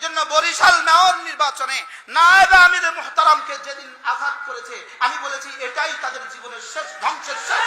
এজন্য বরিশাল মেয়র নির্বাচনে নায়েবে আমির মোহতারামকে যেদিন আঘাত করেছে, আমি বলেছি এটাই তাদের জীবনের শেষ, ধ্বংসের শেষ।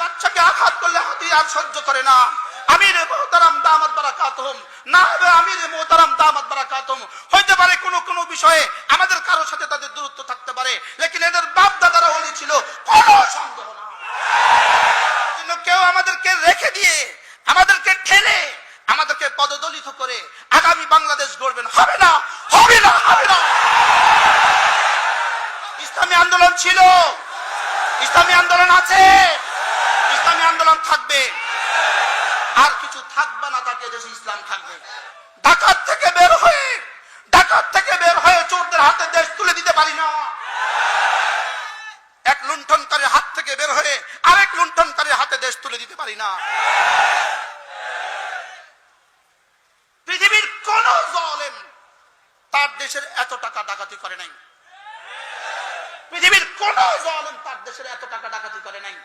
বাচ্চাকে আঘাত করলে হাতিয়ার সহ্য করে না। আমির মোহতারাম দামাত বারাকাতহম নায়েবে আমির মোহতারাম দামাত বারাকাতহম হইতে পারে কোনো কোনো বিষয়ে আমাদের কারোর সাথে তাদের দূরত্ব থাকতে পারে, লেকিন এদের বাপ দাদারা ওলি ছিল, কোনো সন্দেহ না। কেউ আমাদেরকে রেখে দিয়ে, আমাদেরকে ঠেলে আগামী বাংলাদেশ গড়বেন। হবে না হবে না হবে না। ইসলামী আন্দোলন ছিল। ইসলামী আন্দোলন আছে। ইসলামী আন্দোলন থাকবে। আর কিছু থাকবে না তাকে দেশে ইসলাম থাকবে। ঢাকার থেকে বের হয়ে ঢাকার থেকে বের হয়ে চোরদের হাতে দেশ তুলে দিতে পারি না। এক লুণ্ঠনকারীর হাত থেকে বের হয়ে আরেক লুণ্ঠনকারীর হাতে দেশ তুলে দিতে পারি না পৃথিবীর কোন জলেম তার দেশের এত টাকা ডাকাতি করে নাই পৃথিবীর কোন জলেম তার দেশের এত টাকা ডাকাতি করে নাই।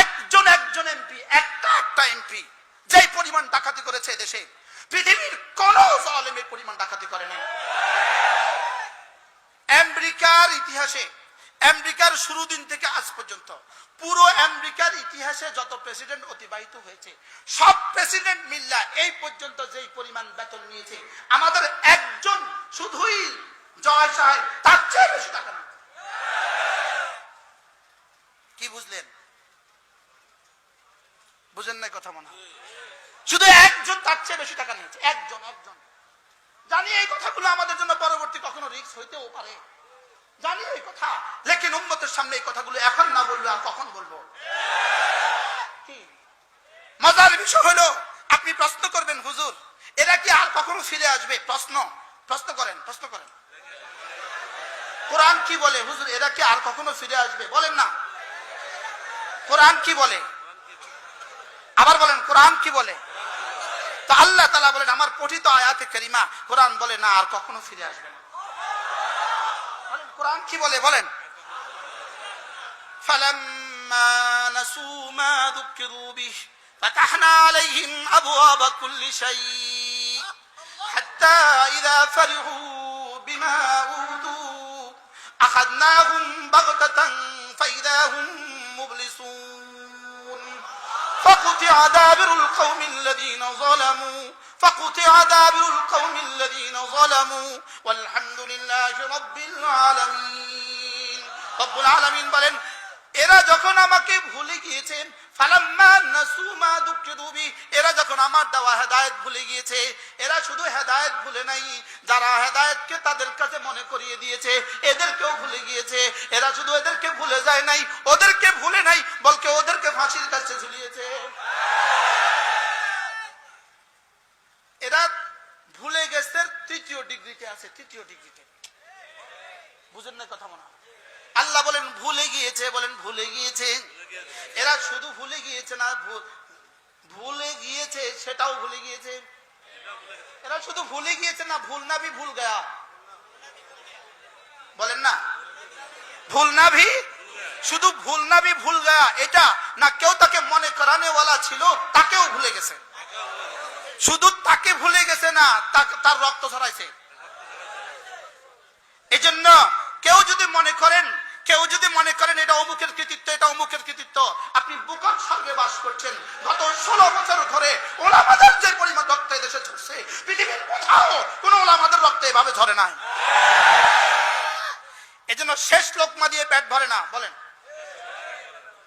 একজন একজন এমপি একটা একটা এমপি যেই পরিমাণ ডাকাতি করেছে দেশে, পৃথিবীর কোন জলেমের পরিমাণ ডাকাতি করে নাই। আমেরিকার ইতিহাসে, আমেরিকার শুরু দিন থেকে আজ পর্যন্ত পুরো আমেরিকার ইতিহাসে যত প্রেসিডেন্ট অতিবাহিত হয়েছে, সব প্রেসিডেন্ট মিল্লা এই পর্যন্ত যেই পরিমাণ বেতন নিয়েছে, আমাদের একজন শুধুই জয় সাহেব, তার চেয়ে বেশি টাকা না কি বুঝলেন? বুঝেন না কথা মনে শুধু একজন তার চেয়ে বেশি টাকা নিয়েছে, একজন একজন। জানি এই কথাগুলো আমাদের জন্য পরবর্তী কখনো রিস্ক হইতেও পারে। জানি এই কথা। লেকিন সামনে এই কথাগুলো এখন না আর কখন বলব? মজার বিষয় হলো, আপনি প্রশ্ন করবেন, হুজুর, এরা কি আর কখনো ফিরে আসবে? প্রশ্ন। প্রশ্ন করেন প্রশ্ন করেন। কোরআন কি বলে? হুজুর, এরা কি আর কখনো ফিরে আসবে? বলেন না। কোরআন কি বলে আবার বলেন কোরআন কি বলে তো আল্লাহ তালা বলেন আমার পঠিত আয়াতে করিমা কোরআন বলে না আর কখনো ফিরে আসবে না বলেন, কোরআন কি বলে বলেন فلما نسوا ما ذكروا به فتحنا عليهم أبواب كل شيء حتى إذا فرحوا بما أوتوا أخذناهم بغتة فإذا هم مبلسون فقطع دابر القوم الذين ظلموا فقطع دابر القوم الذين ظلموا والحمد لله رب العالمين رب العالمين বলেন এরা যখন আমাকে ভুলে গিয়েছেন ফালাম্মা নাসু মা দুঃখিতু বি এরা যখন আমার দেওয়া হেদায়েত ভুলে গিয়েছে এরা শুধু হেদায়েত ভুলে নাই যারা হেদায়েতকে তাদের কাছে মনে করিয়ে দিয়েছে এদেরকেও ভুলে গিয়েছে এরা শুধু এদেরকে ভুলে যায় নাই, ওদেরকে ভুলে নাই, বলকে ওদেরকে ফাঁসির কাছে ঝুলিয়েছে। এরা ভুলে গেছে, তৃতীয় ডিগ্রিতে আছে, তৃতীয় ডিগ্রিতে। বুঝেন না কথা মনে আল্লাহ বলেন, ভুলে গিয়েছে, বলেন, ভুলে গিয়েছে। এরা শুধু ভুলে গিয়েছে না ভুলে গিয়েছে, সেটাও ভুলে গিয়েছে। এরা শুধু ভুলে গিয়েছে না, ভুল না ভি ভুল গয়া। বলেন না, ভুল না ভি শুধু ভুল না ভি ভুল গয়া, এটা না কেউ তাকে মনে করানে ওয়ালা ছিল, তাকেও ভুলে গেছে। শুধু তাকে ভুলে গেছে না তার রক্ত ছড়াইছে। এজন্য কেউ যদি মনে করেন, কেউ যদি মনে করেন এটা অমুকের কৃতিত্ব, এটা অমুকের কৃতিত্ব, আপনি বুকর স্বর্গে বাস করছেন। গত ষোলো বছর ধরে ওলামাদের যে পরিমাণ রক্ত এদেশে ঝরছে পৃথিবীর কোথাও কোন ওলামাদের রক্ত এভাবে ঝরে নাই। এজন্য শেষ লোকমা দিয়ে পেট ভরে না, বলেন।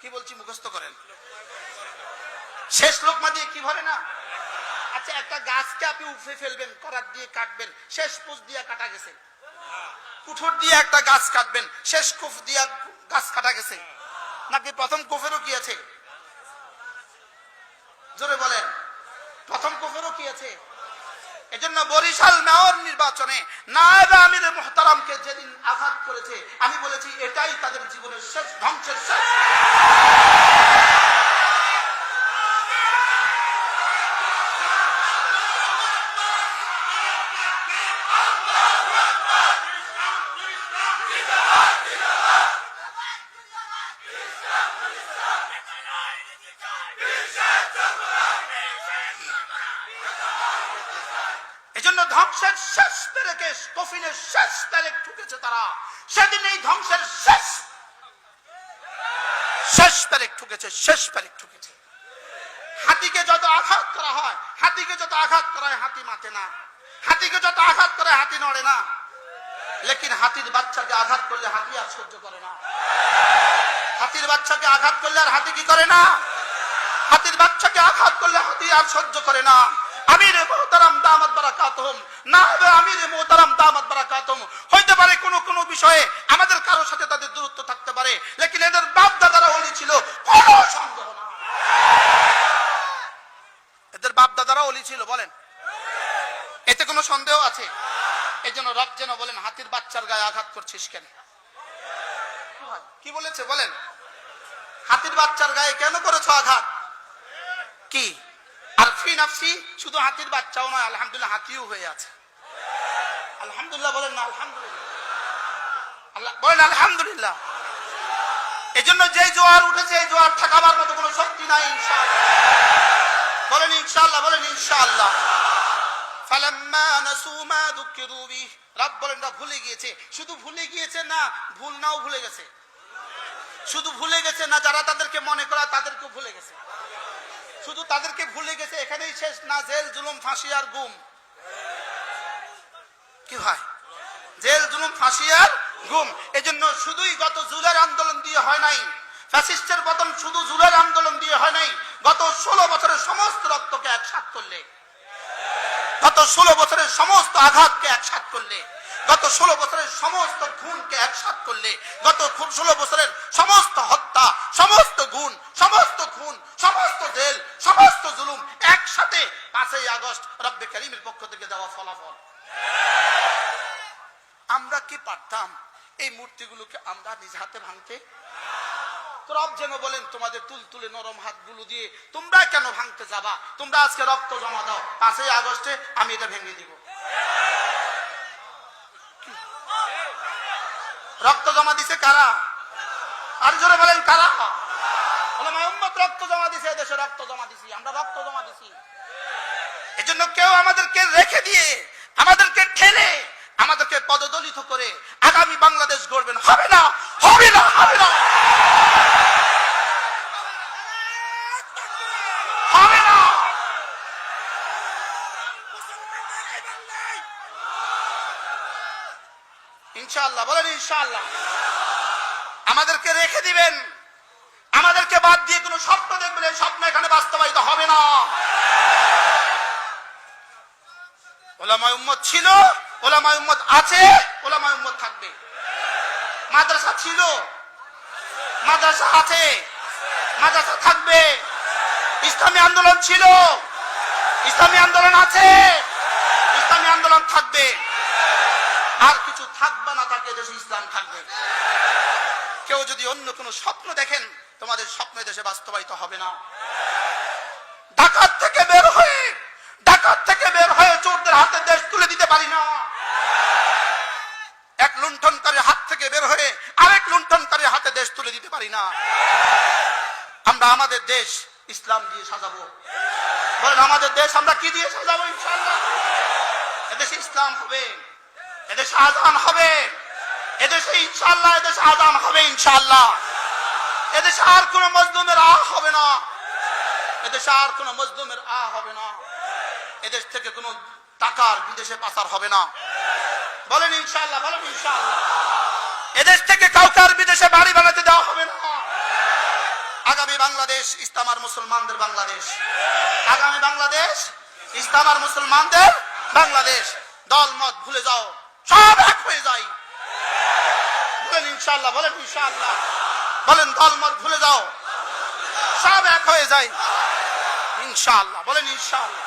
কি বলছি মুখস্থ করেন। শেষ লোকমা দিয়ে কি ভরে না? আচ্ছা একটা গাছকে আপনি উঠে ফেলবেন, করার দিয়ে কাটবেন, শেষ পুষ দিয়ে কাটা গেছে। কুঠোর দিয়ে একটা গাছ কাটবেন, শেষ কুফ দিয়া গাছ কাটা গেছে। নাকি প্রথম কুফেরও কি আছে? জোরে বলেন। প্রথম কুফেরও কি আছে? এজন্য বরিশাল মেয়র নির্বাচনে নায়েব আমির মোহতারামকে যেদিন আঘাত করেছে, আমি বলেছি, এটাই তাদের জীবনের শেষ ধ্বংসের শেষ। ধ্বংসের শেষ পেরেকে কফিনের শেষ পেরেক ঠুকেছে তারা। সেদিন এই ধ্বংসের শেষ শেষ পেরেক ঠুকেছে, শেষ পেরেক ঠুকেছে। হাতিকে যত আঘাত করা হয়, হাতিকে যত আঘাত করা হাতি মাতে না। হাতিকে যত আঘাত করে হাতি নড়ে না। লেকিন হাতির বাচ্চাকে আঘাত করলে হাতি আর সহ্য করে না। হাতির বাচ্চাকে আঘাত করলে আর হাতি কি করে না? হাতির বাচ্চাকে আঘাত করলে হাতি আর সহ্য করে না। আমির মোহতারাম দামাত বারাকাতুহুম। না হবে আমির মোহতারাম দামাত বারাকাতুহুম। হইতে পারে কোন কোন বিষয়ে আমাদের কারোর সাথে তাদের দূরত্ব থাকতে পারে, লেকিন এদের বাপ দাদারা অলি ছিল, কোনো সন্দেহ না এদের বাপ দাদারা অলি ছিল, বলেন। এতে কোনো সন্দেহ আছে? এই জন্য রব যেন বলেন, হাতির বাচ্চার গায়ে আঘাত করছিস কেন? কি বলেছে, বলেন? হাতির বাচ্চার গায়ে কেন করেছ আঘাত? কি? আর ফি নাফসি, শুধু হাতির বাচ্চাও নয়, আলহামদুলিল্লাহ হাতিও হয়ে আছে। আলহামদুলিল্লাহ বলেন না, আলহামদুলিল্লাহ। আল্লাহ, বলেন আলহামদুলিল্লাহ। এই জন্য যে জোয়ার উঠেছে, এই জোয়ার ঠেকাবার মতো কোনো শক্তি নাই, ইনশাআল্লাহ। বলেন ইনশাআল্লাহ বলেন ইনশাআল্লাহ। ফালাম্মা নাসু মা যুকিরু বিহি। রব বলেন না ভুলে গিয়েছে। শুধু ভুলে গিয়েছে না, ভুল নাও ভুলে গেছে। শুধু ভুলে গেছে না, যারা তাদেরকে মনে করা তাদেরকে ভুলে গেছে। শুধু তাদেরকে ভুলে গেছে, এখানেই শেষ, না জেল, জুলুম, ফাঁসি আর গুম। কি হয়? জেল, জুলুম, ফাঁসি আর গুম। এজন্য শুধুই গত জুলের আন্দোলন দিয়ে হয় নাই। ফ্যাসিস্টের পতন শুধু জুলের আন্দোলন দিয়ে হয় নাই। গত ষোলো বছরের সমস্ত রক্তকে একসাথ করলে। গত ষোলো বছরের সমস্ত আঘাতকে একসাথ করলে। গত ষোলো বছরের সমস্ত খুনকে একসাথ করলে। গত ষোলো বছরের সমস্ত হত্যা সমস্ত গুণ, সমস্ত খুন, সমস্ত জেল, সমস্ত জুলুম একসাথে পাঁচই আগস্ট রব্বে করিমের পক্ষ থেকে দেওয়া ফলাফল। আমরা কি পারতাম এই মূর্তিগুলোকে আমরা নিজ হাতে ভাঙতে? রব যেন বলেন, তোমাদের তুল তুলে নরম হাতগুলো দিয়ে তোমরা কেন ভাঙতে যাবা? তোমরা আজকে রক্ত জমা দাও। পাঁচই আগস্টে আমি এটা ভেঙে দিব। রক্ত জমা দিছে কারা? আর জোরে বলেন, কারা? রক্ত জমা দিছে দেশে রক্ত জমা দিছি, আমরা রক্ত জমা দিছি। এজন্য কেউ আমাদেরকে রেখে দিয়ে, আমাদেরকে ঠেলে, আমাদেরকে পদদলিত করে আগামী বাংলাদেশ গড়বেন। হবে না হবে না। হবে না। ইনশাআল্লাহ, বলেন ইনশাআল্লাহ। আমাদেরকে রেখে দিবেন। আমাদেরকে বাদ দিয়ে কোনো স্বপ্ন দেখবেন, এই স্বপ্ন এখানে বাস্তবায়িত হবে না। ওলামায় উম্মত ছিল, ওলামায় উম্মত আছে, ওলামায় উম্মত থাকবে। মাদ্রাসা ছিল, মাদ্রাসা আছে, মাদ্রাসা থাকবে। ইসলামী আন্দোলন ছিল, ইসলামী আন্দোলন আছে, ইসলামী আন্দোলন থাকবে। আর কিছু থাকবে না তাকে দেশে ইসলাম থাকবে। কেউ যদি অন্য কোনো স্বপ্ন দেখেন, তোমাদের স্বপ্ন দেশে বাস্তবায়িত হবে না। ঢাকার থেকে বের হয়ে ঢাকার থেকে বের হয়ে চোরদের হাতে দেশ তুলে দিতে পারি না। এক লুণ্ঠনকারীর হাত থেকে বের হয়ে আরেক লুণ্ঠনকারীর হাতে দেশ তুলে দিতে পারি না। আমরা আমাদের দেশ ইসলাম দিয়ে সাজাবো। বলেন, আমাদের দেশ আমরা কি দিয়ে সাজাবো ইনশাল্লাহ এদেশে ইসলাম হবে, এদেশে আজান হবে। এদেশে ইনশাল্লাহ এদেশে আজান হবে ইনশাল্লাহ এদেশে আর কোন মজলুমের আ হবে না। এদেশে আর কোন মজলুমের আ হবে না। এদেশ থেকে কোনো টাকার বিদেশে পাচার হবে না। বলেন ইনশাল্লাহ বলেন ইনশাল্লাহ এদেশ থেকে কাউকে আর বিদেশে বাড়ি বানাতে দেওয়া হবে না। আগামী বাংলাদেশ, ইসলাম আর মুসলমানদের বাংলাদেশ। আগামী বাংলাদেশ, ইসলাম আর মুসলমানদের বাংলাদেশ। দল মত ভুলে যাও, সব এক হয়ে যাই বলেন ইনশাল্লাহ বলেন ইনশাল্লাহ বলেন দল মত ভুলে যাও। সব এক হয়ে যায়। ইনশাল্লাহ বলেন ইনশাল্লাহ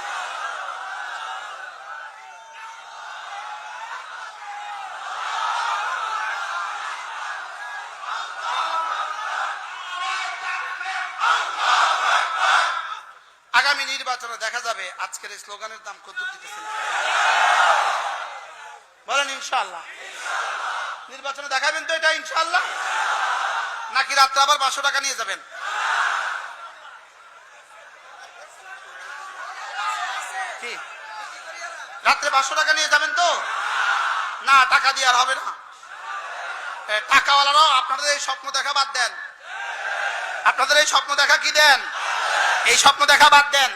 আগামী নির্বাচনে দেখা যাবে আজকের এই স্লোগানের দাম কত দিতেছেন? বলেন ইনশাল্লাহ নির্বাচনে দেখাবেন তো এটা ইনশাল্লাহ নাকি রাত্রে আবার পাঁচশো টাকা নিয়ে যাবেন? কি? রাত্রে পাঁচশো টাকা নিয়ে যাবেন তো? না, টাকা দিয়ে আর হবে না। টাকাওয়ালারাও আপনাদের এই স্বপ্ন দেখা বাদ দেন। আপনাদের এই স্বপ্ন দেখা কি দেন? এই স্বপ্ন দেখা বাদ দেন।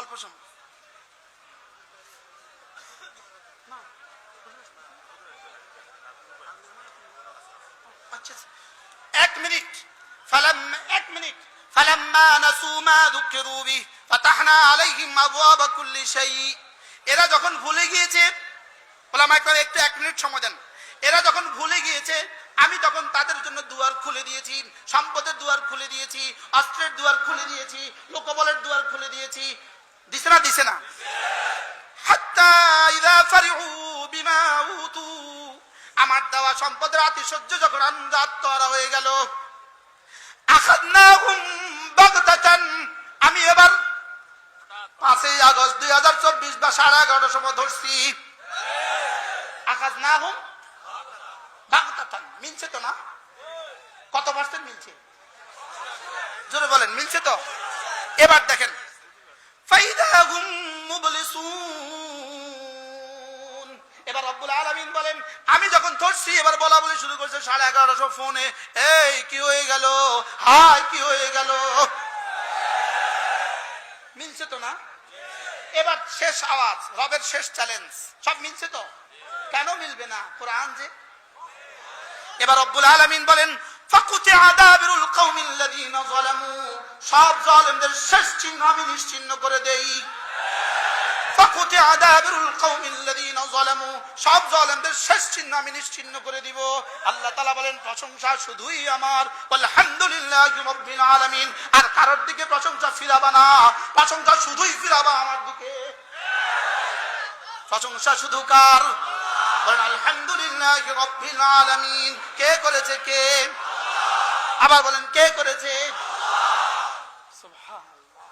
অল্প সময়। এক মিনিট। এক মিনিট। এরা যখন ভুলে গিয়েছে, ওলামা একবার একটু এক মিনিট সময় দেন। এরা যখন ভুলে গিয়েছে, আমি তখন তাদের জন্য দুয়ার খুলে দিয়েছি, সম্পদের দুয়ার খুলে দিয়েছি, অস্ত্রের দুয়ার খুলে দিয়েছি, লোকবলের দুয়ার খুলে দিয়েছি। দিছে না দিছে না? হাত্তা ইযা ফারিহু বিমা উতু আমার দেওয়া সম্পদের আতিশয্য যখন আত্মহারা হয়ে গেল। আমি এবার পাঁচই আগস্ট দুই হাজার চব্বিশ বা সাড়ে এগারোটার সময় ধরছি। আখাদনাহুম বাগতাতান মিলছে তো না? কত পার্সেন্ট মিলছে? জোরে বলেন, মিলছে তো? এবার দেখেন। ফাইদাহুম মুবলিসুন। এবার রব্বুল আলামিন বলেন, আমি যখন ধরছি, এবার বলা বলি শুরু করছে সাড়ে এগারোশো ফোনে, এই, কি হয়ে গেল? হাই কি হয়ে গেল? মিলছে তো না? এবার শেষ আওয়াজ, রবের শেষ চ্যালেঞ্জ সব মিলছে তো? কেন মিলবে না? কোরআন যে। এবার রব্বুল আলামিন বলেন ফাকুতি আদাবিরুল কওমিল্লাযীনা যালামু সব জালেমদের শেষ চিহ্ন আমি নিশ্চিহ্ন করে দেই। ফাকুতি আদাবিরুল কওমিল্লাযীনা যালামু, সব জালেমদের শেষ চিহ্ন আমি নিশ্চিহ্ন করে দিব। আল্লাহ তাআলা বলেন, প্রশংসা শুধুই আমার। আলহামদুলিল্লাহি রাব্বিল আলামিন। আর কারোর দিকে প্রশংসা ফিরাবা না। প্রশংসা শুধুই ফিরাবা আমার দিকে। প্রশংসা শুধু কার? বলেন, আলহামদুলিল্লাহ রব্বিল আলামিন। কে করেছে কে? আবার বলেন, কে করেছে সুবহানাল্লাহ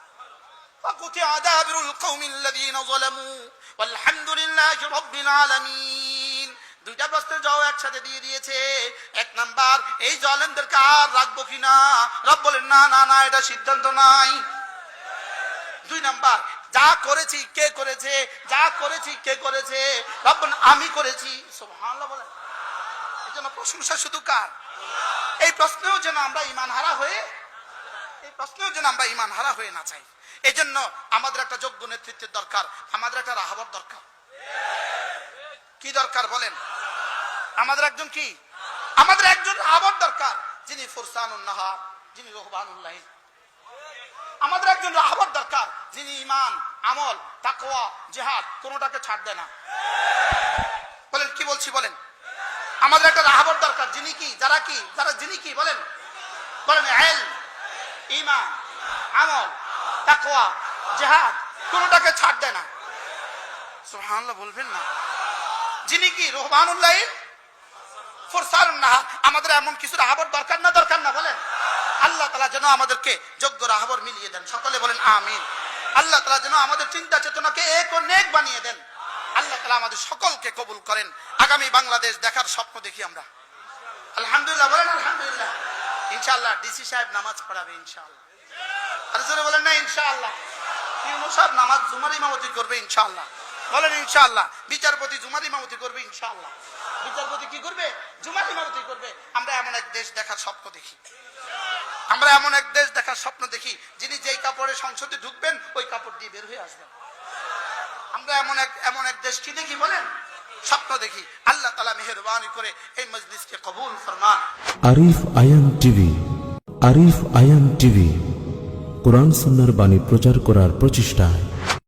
فقطع دابر القوم الذين ظلموا والحمد لله رب العالمين দুইটা প্রশ্নের জবাব একসাথে দিয়ে দিয়েছে এক নাম্বার এই জালেমদেরকে আর রাখবো কিনা রব বলেন না না না এটা সিদ্ধান্ত নাই দুই নাম্বার যা করেছি কে করেছে যা করেছি কে করেছে রব বলেন, আমি করেছি সুবহানাল্লাহ বলেন এই জন্য প্রশংসা শুধু কার এই প্রশ্নেও যেন আমরা ইমান হারা হয়ে এই প্রশ্নেও যেন আমরা ইমান হারা হয়ে না চাই এই জন্য আমাদের একটা যোগ্য নেতৃত্বের দরকার, আমাদের একটা রাহাবর দরকার। কি দরকার বলেন? আমাদের একজন কি? আমাদের একজন রাহাবর দরকার, যিনি ফুরসানুন নাহা যিনি রহবানুল্লাহ আমাদের একজন রাহাবর দরকার, যিনি ইমান আমল, তাকওয়া, জেহাদ, কোনোটাকে ছাড় দেয় না। বলেন, কি বলছি বলেন? আমাদের একটা রাহাবর দরকার, যিনি কি, যারা কি, যারা যিনি কি, বলেন? বলেন, এল ইমান আমল তাকওয়া, জিহাদ, কোনোটাকে ছাড় দেয় না। সুবহানাল্লাহ, বলবেন না। যিনি কি? রহমানুল্লাহ ফোরসারুন নাহা আমাদের এমন কিছু রাহাবর দরকার না দরকার না, বলেন। আল্লাহ তালা যেন আমাদেরকে যোগ্য রাহাবর মিলিয়ে দেন। সকলে বলেন, আমিন। আল্লাহ তালা যেন আমাদের চিন্তা চেতনাকে এক ও নেক বানিয়ে দেন। আল্লাহ তালা আমাদের সকলকে কবুল করেন। আগামী বাংলাদেশ দেখার স্বপ্ন দেখি আমরা। আলহামদুলিল্লাহ, বলেন আলহামদুলিল্লাহ। ইনশাআল্লাহ, ডিসি সাহেব নামাজ পড়াবে, ইনশাআল্লাহ। জোরে বলেন না, ইনশাআল্লাহ। ইউনূস সাহেব নামাজ জুমার ইমামতি করবে, ইনশাআল্লাহ। বলেন, ইনশাআল্লাহ। বিচারপতি জুমার ইমামতি করবে, ইনশাআল্লাহ। বিচারপতি কি করবে? জুমার ইমামতি করবে। আমরা এমন এক দেশ দেখার স্বপ্ন দেখি। আমরা এমন এক দেশ দেখার স্বপ্ন দেখি, যিনি যেই কাপড়ে সংসদে ঢুকবেন, ওই কাপড় দিয়ে বের হয়ে আসবেন। আমরা এমন এক এমন এক দেশ কি দেখি বলেন? স্বপ্ন দেখি। আল্লাহ তালা মেহরবানি করে এই মজলিসকে কবুল ফরমান। Arif Ayam TV, Arif Ayam TV. কোরআন সুন্নার বাণী প্রচার করার প্রচেষ্টায়।